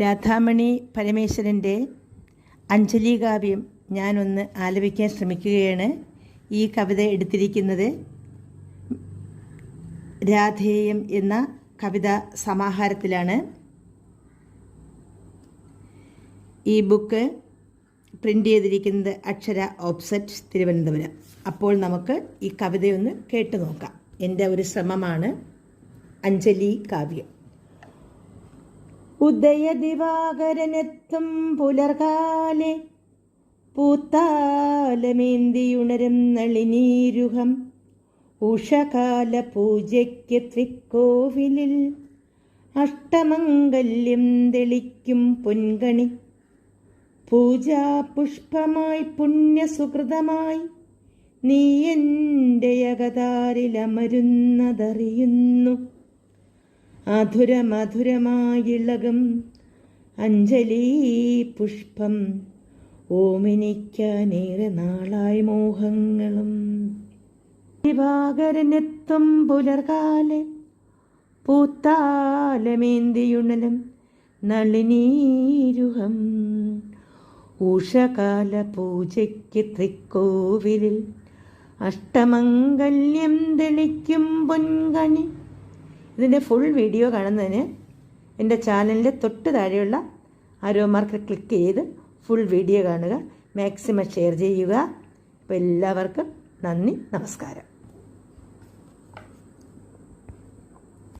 രാധാമണി പരമേശ്വരന്റെ അഞ്ജലി കാവ്യം ഞാനൊന്ന് ആലപിക്കാൻ ശ്രമിക്കുകയാണ്. ഈ കവിത എടുത്തിരിക്കുന്നത് രാധേയം എന്ന കവിത സമാഹാരത്തിലാണ്. ഈ ബുക്ക് പ്രിന്റ് ചെയ്തിരിക്കുന്നത് അക്ഷര ഓപ്സെറ്റ് തിരുവനന്തപുരം. അപ്പോൾ നമുക്ക് ഈ കവിതയൊന്ന് കേട്ടു നോക്കാം. എന്റെ ഒരു ശ്രമമാണ് അഞ്ജലി കാവ്യം. ഉദയദിവാകരനെത്തും പുലർകാലെ. പൂത്താലമേന്തിയുണരും നളിനീരുഹം. ഉഷകാല പൂജയ്ക്ക് തൃക്കോവിലിൽ അഷ്ടമംഗല്യം തെളിക്കും പൊൻകണി. പൂജാപുഷ്പമായി പുണ്യസുഹൃതമായി നീ എന്റെ അകതാരിലമരുന്നതറിയുന്നു മധുരമധുരമായിളകും അഞ്ജലി പുഷ്പം ഓമിനിക്കാനേറെ നാളായി മോഹങ്ങളും. ദിവാകരനെത്തും പുലർകാലെ പൂത്താലമേന്തിയുണലും നളിനീരുഹം. ഉഷകാല പൂജയ്ക്ക് തൃക്കോവിലിൽ അഷ്ടമംഗല്യം തെളിക്കും പൊൻകണി ഇതിന്റെ ഫുൾ വീഡിയോ കാണുന്നതിന് എന്റെ ചാനലിന്റെ തൊട്ട് താഴെയുള്ള ആരോ മാർക്ക് ക്ലിക്ക് ചെയ്ത് ഫുൾ വീഡിയോ കാണുക. മാക്സിമം ഷെയർ ചെയ്യുക. അപ്പോൾ എല്ലാവർക്കും നന്ദി നമസ്കാരം.